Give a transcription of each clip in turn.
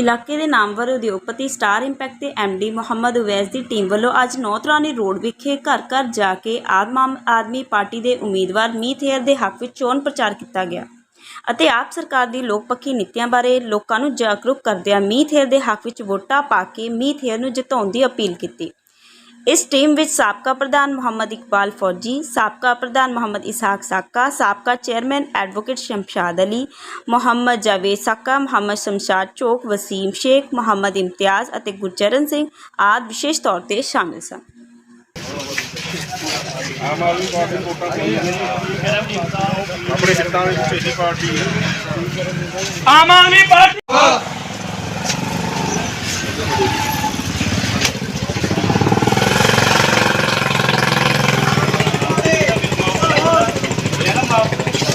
ਇਲਾਕੇ ਦੇ ਨਾਮਵਰ ਉਦਯੋਗਪਤੀ ਸਟਾਰ ਇੰਪੈਕਟ ਦੇ ਡੀ ਮੁਹੰਮਦ ਉਵੈਸ ਦੀ ਟੀਮ ਵੱਲੋਂ ਅੱਜ ਨੌਤਰਾਨੀ ਰੋਡ ਵਿਖੇ ਘਰ ਘਰ ਜਾ ਕੇ ਆਮ ਆਮ ਆਦਮੀ ਪਾਰਟੀ ਦੇ ਉਮੀਦਵਾਰ ਮੀਤ ਹੇਅਰ ਦੇ ਹੱਕ ਵਿੱਚ ਚੋਣ ਪ੍ਰਚਾਰ ਕੀਤਾ ਗਿਆ ਅਤੇ ਆਪ ਸਰਕਾਰ ਦੀ ਲੋਕ ਪੱਖੀ ਨੀਤੀਆਂ ਬਾਰੇ ਲੋਕਾਂ ਨੂੰ ਜਾਗਰੂਕ ਕਰਦਿਆਂ ਮੀਤ ਹੇਅਰ ਦੇ ਹੱਕ ਵਿੱਚ ਵੋਟਾਂ ਪਾ ਕੇ ਮੀਤ ਹੇਅਰ ਨੂੰ ਜਿਤਾਉਣ ਦੀ ਅਪੀਲ ਕੀਤੀ। ਇਸ ਟੀਮ ਵਿੱਚ ਸਾਬਕਾ ਪ੍ਰਧਾਨ ਮੁਹੰਮਦ ਇਕਬਾਲ ਫੌਜੀ ਸਾਬਕਾ ਪ੍ਰਧਾਨ ਮੁਹੰਮਦ ਇਸਹਾਕ ਸਾਕਾ ਸਾਬਕਾ ਚੇਅਰਮੈਨ ਐਡਵੋਕੇਟ ਸ਼ਮਸ਼ਾਦ ਅਲੀ ਮੁਹੰਮਦ ਜਾਵੇਦ ਸਾਕਾ ਮੁਹੰਮਦ ਸ਼ਮਸ਼ਾਦ ਚੋਕ ਵਸੀਮ ਸ਼ੇਖ ਮੁਹੰਮਦ ਇਮਤਿਆਜ਼ ਅਤੇ ਗੁਰਚਰਨ ਸਿੰਘ ਆਦਿ ਵਿਸ਼ੇਸ਼ ਤੌਰ ਤੇ ਸ਼ਾਮਿਲ ਸਨ ਆਮ ਆਦਮੀ ਪਾਰਟੀ ਨੂੰ ਵੋਟਾਂ ਪਾਈਆਂ ਨੇ ਆਪਣੇ ਹਿੱਤਾਂ ਵਿੱਚ ਛੇਤੀ ਪਾਰਟੀ ਹੈ ਆਮ ਆਦਮੀ ਪਾਰਟੀ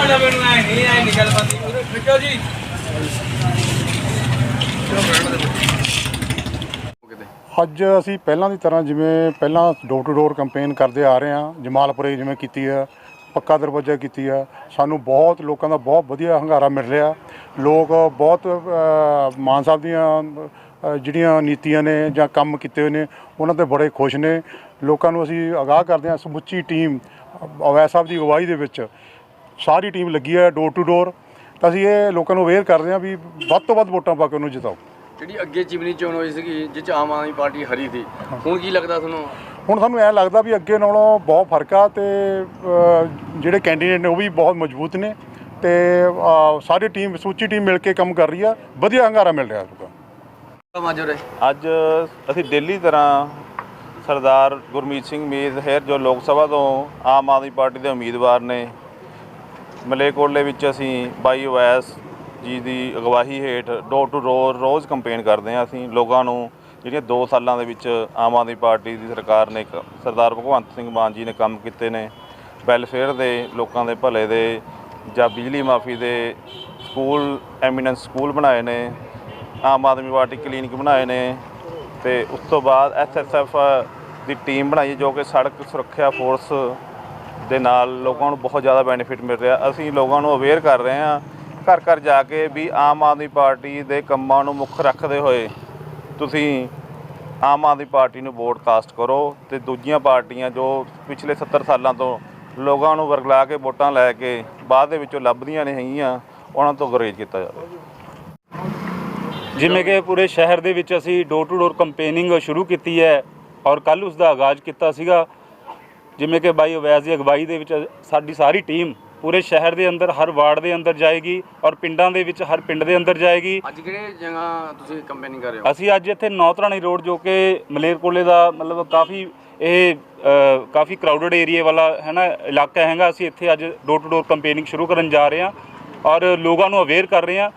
ਉਹਨੇ ਲਵੇ ਨਾ ਨਹੀਂ ਆਈ ਨਿਕਲ ਪਾਤੀ ਉਹਨੇ ਖਿੱਚੋ ਜੀ। ਅੱਜ ਅਸੀਂ ਪਹਿਲਾਂ ਦੀ ਤਰ੍ਹਾਂ ਜਿਵੇਂ ਪਹਿਲਾਂ ਡੋਰ ਟੂ ਡੋਰ ਕੈਂਪੇਨ ਕਰਦੇ ਆ ਰਹੇ ਹਾਂ, ਜਮਾਲਪੁਰੇ ਜਿਵੇਂ ਕੀਤੀ ਆ, ਪੱਕਾ ਦਰਵਾਜ਼ਾ ਕੀਤੀ ਆ, ਸਾਨੂੰ ਬਹੁਤ ਲੋਕਾਂ ਦਾ ਬਹੁਤ ਵਧੀਆ ਹੰਗਾਰਾ ਮਿਲ ਰਿਹਾ। ਲੋਕ ਬਹੁਤ ਮਾਨ ਸਾਹਿਬ ਦੀਆਂ ਜਿਹੜੀਆਂ ਨੀਤੀਆਂ ਨੇ ਜਾਂ ਕੰਮ ਕੀਤੇ ਹੋਏ ਨੇ, ਉਹਨਾਂ ਤੇ ਬੜੇ ਖੁਸ਼ ਨੇ। ਲੋਕਾਂ ਨੂੰ ਅਸੀਂ ਅਗਾਹ ਕਰਦੇ ਹਾਂ, ਸਮੁੱਚੀ ਟੀਮ ਅਵੈ ਸਾਹਿਬ ਦੀ ਅਗਵਾਈ ਦੇ ਵਿੱਚ। ਸਾਰੀ ਟੀਮ ਲੱਗੀ ਹੈ ਡੋਰ ਟੂ ਡੋਰ ਤਾਂ ਅਸੀਂ ਇਹ ਲੋਕਾਂ ਨੂੰ ਅਵੇਅਰ ਕਰਦੇ ਹਾਂ ਵੀ ਵੱਧ ਤੋਂ ਵੱਧ ਵੋਟਾਂ ਪਾ ਕੇ ਉਹਨੂੰ ਜਿਤਾਓ। ਜਿਹੜੀ ਅੱਗੇ ਚਿਮਨੀ ਚੋਣ ਹੋਈ ਸੀਗੀ ਜਿਸ 'ਚ ਆਮ ਆਦਮੀ ਪਾਰਟੀ ਹਰੀ ਸੀ ਹੁਣ ਕੀ ਲੱਗਦਾ ਤੁਹਾਨੂੰ? ਹੁਣ ਸਾਨੂੰ ਐ ਲੱਗਦਾ ਵੀ ਅੱਗੇ ਨਾਲੋਂ ਬਹੁਤ ਫ਼ਰਕ ਆ ਤੇ ਜਿਹੜੇ ਕੈਂਡੀਡੇਟ ਨੇ ਉਹ ਵੀ ਬਹੁਤ ਮਜ਼ਬੂਤ ਨੇ ਤੇ ਸਾਰੀ ਟੀਮ ਸਮੁੱਚੀ ਟੀਮ ਮਿਲ ਕੇ ਕੰਮ ਕਰ ਰਹੀ ਆ ਵਧੀਆ ਹੰਗਾਰਾ ਮਿਲ ਰਿਹਾ ਲੋਕਾਂ ਅੱਜ ਅਸੀਂ ਦਿੱਲੀ ਤਰ੍ਹਾਂ ਸਰਦਾਰ ਗੁਰਮੀਤ ਸਿੰਘ ਮੀਤ ਹੈਰ ਜੋ ਲੋਕ ਸਭਾ ਤੋਂ ਆਮ ਆਦਮੀ ਪਾਰਟੀ ਦੇ ਉਮੀਦਵਾਰ ਨੇ ਮਲੇਕੋਟਲੇ ਵਿੱਚ ਅਸੀਂ ਬਾਈ ਓਵੈਸ ਜੀ ਦੀ ਅਗਵਾਹੀ ਹੇਠ ਡੋਰ ਟੂ ਡੋਰ ਰੋਜ਼ ਕੰਪੇਨ ਕਰਦੇ ਹਾਂ। ਅਸੀਂ ਲੋਕਾਂ ਨੂੰ ਜਿਹੜੀਆਂ 2 ਸਾਲਾਂ ਦੇ ਵਿੱਚ ਆਮ ਆਦਮੀ ਪਾਰਟੀ ਦੀ ਸਰਕਾਰ ਨੇ ਕ- ਸਰਦਾਰ ਭਗਵੰਤ ਸਿੰਘ ਮਾਨ ਜੀ ਨੇ ਕੰਮ ਕੀਤੇ ਨੇ ਵੈਲਫੇਅਰ ਦੇ ਲੋਕਾਂ ਦੇ ਭਲੇ ਦੇ ਜਾਂ ਬਿਜਲੀ ਮਾਫੀ ਦੇ ਸਕੂਲ ਐਮੀਨੈਂਸ ਸਕੂਲ ਬਣਾਏ ਨੇ, ਆਮ ਆਦਮੀ ਪਾਰਟੀ ਕਲੀਨਿਕ ਬਣਾਏ ਨੇ ਤੇ ਉਸ ਤੋਂ ਬਾਅਦ ਐਸਐਸਐਫ ਦੀ ਟੀਮ ਬਣਾਈ ਜੋ ਕਿ ਸੜਕ ਸੁਰੱਖਿਆ ਫੋਰਸ ਦੇ ਨਾਲ ਲੋਕਾਂ ਨੂੰ ਬਹੁਤ ਜ਼ਿਆਦਾ ਬੈਨੀਫਿਟ ਮਿਲ ਰਿਹਾ। ਅਸੀਂ ਲੋਕਾਂ ਨੂੰ ਅਵੇਅਰ ਕਰ ਰਹੇ ਹਾਂ, ਘਰ ਘਰ ਜਾ ਕੇ ਵੀ ਆਮ ਆਦਮੀ ਪਾਰਟੀ ਦੇ ਕੰਮਾਂ ਨੂੰ ਮੁੱਖ ਰੱਖਦੇ ਹੋਏ ਤੁਸੀਂ ਆਮ ਆਦਮੀ ਪਾਰਟੀ ਨੂੰ ਵੋਟ ਕਾਸਟ ਕਰੋ ਤੇ ਦੂਜੀਆਂ ਪਾਰਟੀਆਂ ਜੋ ਪਿਛਲੇ 70 ਸਾਲਾਂ ਤੋਂ ਲੋਕਾਂ ਨੂੰ ਵਰਗਲਾ ਕੇ ਵੋਟਾਂ ਲੈ ਕੇ ਬਾਅਦ ਦੇ ਵਿੱਚੋਂ ਲੱਭਦੀਆਂ ਨਹੀਂ ਹੈਗੀਆਂ, ਉਹਨਾਂ ਤੋਂ ਗੁਰੇਜ਼ ਕੀਤਾ ਜਾਵੇ। ਜਿਵੇਂ ਕਿ ਪੂਰੇ ਸ਼ਹਿਰ ਦੇ ਵਿੱਚ ਅਸੀਂ ਡੋਰ ਟੂ ਡੋਰ ਕੰਪੇਨਿੰਗ ਸ਼ੁਰੂ ਕੀਤੀ ਹੈ ਔਰ ਕੱਲ ਉਸ ਦਾ ਆਗਾਜ਼ ਕੀਤਾ ਸੀਗਾ। ਜਿਵੇਂ ਕਿ ਬਾਈ ਅਵੈਜ਼ ਦੀ ਅਗਵਾਈ ਦੇ ਵਿੱਚ ਸਾਡੀ ਸਾਰੀ ਟੀਮ ਪੂਰੇ ਸ਼ਹਿਰ ਦੇ ਅੰਦਰ ਹਰ ਵਾਰਡ ਦੇ ਅੰਦਰ ਜਾਏਗੀ ਔਰ ਪਿੰਡਾਂ ਦੇ ਵਿੱਚ ਹਰ ਪਿੰਡ ਦੇ ਅੰਦਰ ਜਾਏਗੀ। ਅੱਜ ਕਿਹੜੇ ਜਗ੍ਹਾ ਤੁਸੀਂ ਕੰਪੇਨਿੰਗ ਕਰ ਰਹੇ ਹੋ? ਅਸੀਂ ਅੱਜ ਇੱਥੇ ਨੌਤਰਾਣੀ ਰੋਡ ਜੋ ਕਿ ਮਲੇਰਕੋਟਲੇ ਦਾ ਮਤਲਬ ਕਾਫੀ ਇਹ ਕਾਫੀ ਕਰਾਊਡਡ ਏਰੀਆ ਵਾਲਾ ਹੈ ਨਾ ਇਲਾਕਾ ਹੈਗਾ। ਅਸੀਂ ਇੱਥੇ ਅੱਜ ਡੋਰ ਟੂ ਡੋਰ ਕੰਪੇਨਿੰਗ ਸ਼ੁਰੂ ਕਰਨ ਜਾ ਰਹੇ ਹਾਂ ਔਰ ਲੋਕਾਂ ਨੂੰ ਅਵੇਅਰ ਕਰ ਰਹੇ ਹਾਂ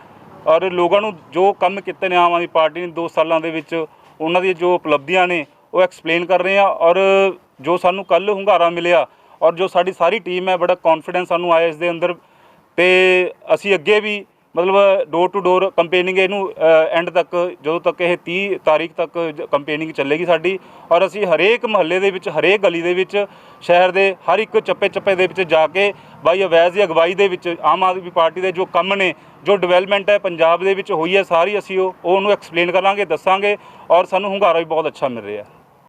ਔਰ ਲੋਕਾਂ ਨੂੰ ਜੋ ਕੰਮ ਕੀਤੇ ਨੇ ਆਮ ਆਦਮੀ ਪਾਰਟੀ ਨੇ 2 ਸਾਲਾਂ ਦੇ ਵਿੱਚ ਉਹਨਾਂ ਦੀਆਂ ਜੋ ਉਪਲਬਧੀਆਂ ਨੇ ਉਹ ਐਕਸਪਲੇਨ ਕਰ ਰਹੇ ਹਾਂ ਔਰ ਜੋ ਸਾਨੂੰ ਕੱਲ ਹੁੰਗਾਰਾ ਮਿਲਿਆ ਔਰ ਜੋ ਸਾਡੀ ਸਾਰੀ ਟੀਮ ਹੈ, ਬੜਾ ਕੌਨਫੀਡੈਂਸ ਸਾਨੂੰ ਆਇਆ ਇਸ ਦੇ ਅੰਦਰ ਤੇ ਅਸੀਂ ਅੱਗੇ ਵੀ ਮਤਲਬ ਡੋਰ ਟੂ ਡੋਰ ਕੰਪੇਨਿੰਗ ਇਹਨੂੰ ਐਂਡ ਤੱਕ, ਜਦੋਂ ਤੱਕ ਇਹ 30 ਤਾਰੀਖ ਤੱਕ ਕੰਪੇਨਿੰਗ ਚੱਲੇਗੀ ਸਾਡੀ ਔਰ ਅਸੀਂ ਹਰੇਕ ਮਹੱਲੇ ਦੇ ਵਿੱਚ, ਹਰੇਕ ਗਲੀ ਦੇ ਵਿੱਚ, ਸ਼ਹਿਰ ਦੇ ਹਰ ਇੱਕ ਚੱਪੇ ਚੱਪੇ ਦੇ ਵਿੱਚ ਜਾ ਕੇ ਬਾਈ ਅਵੈਜ਼ ਦੀ ਅਗਵਾਈ ਦੇ ਵਿੱਚ ਆਮ ਆਦਮੀ ਪਾਰਟੀ ਦੇ ਜੋ ਕੰਮ ਨੇ, ਜੋ ਡਿਵੈਲਪਮੈਂਟ ਹੈ ਪੰਜਾਬ ਦੇ ਵਿੱਚ ਹੋਈ ਹੈ ਸਾਰੀ, ਅਸੀਂ ਉਹ, ਉਹਨੂੰ ਐਕਸਪਲੇਨ ਕਰਾਂਗੇ, ਦੱਸਾਂਗੇ ਔਰ ਸਾਨੂੰ ਹੁੰਗਾਰਾ ਵੀ ਬਹੁਤ ਅੱਛਾ ਮਿਲ ਰਿਹਾ।